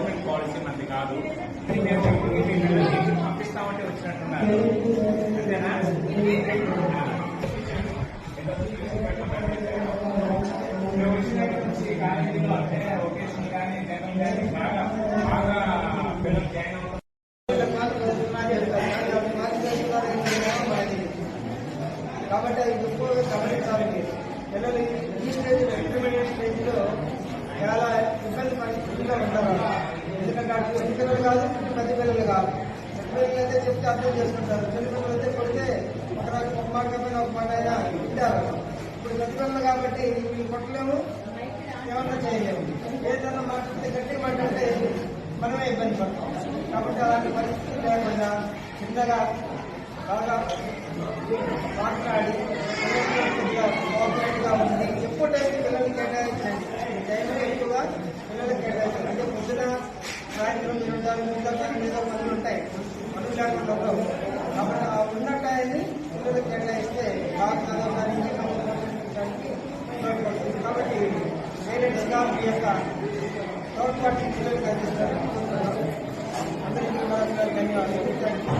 Government policy మేము కాదు. మీ పిల్లలకి పంపిస్తామంటే వచ్చినట్టున్నారు. అంతేనా? ఆ. మేము కమిటీ కాబట్టి కాదు ఇటు పెద్ద పిల్లలు కాదు. చిన్న పిల్లలు అయితే చెప్తే అర్థం చేసుకుంటారు. చిన్న పిల్లలు అయితే కొడితే ఒక రోజు ఒక మాట పైన ఒక మాట అయినా ఉంటారు ఇప్పుడు పెద్ద పిల్లలు కాబట్టి వీళ్ళు కొట్టలేము ఏమన్నా చేయలేము. ఏదైనా మాట్లాడితే గట్టి మాట్లాడితే మనమే ఇబ్బంది పడతాం. కాబట్టి అలాంటి పరిస్థితులు లేకుండా చిన్నగా బాగా మాట్లాడి సాయంత్రం నిమిషాలు మిగతా పని మీద పనులు ఉంటాయి. పనులు లేకుండా ఉండవు. కాబట్టి ఆ ఉన్న పిల్లలకు కేటాయిస్తే బాగా చదవడానికి ఉపయోగపడుతుంది. కాబట్టి పేరెంట్స్గా మీ యొక్క తోడ్పాటు పిల్లలకు అందిస్తారు. అందరికీ ధన్యవాదాలు.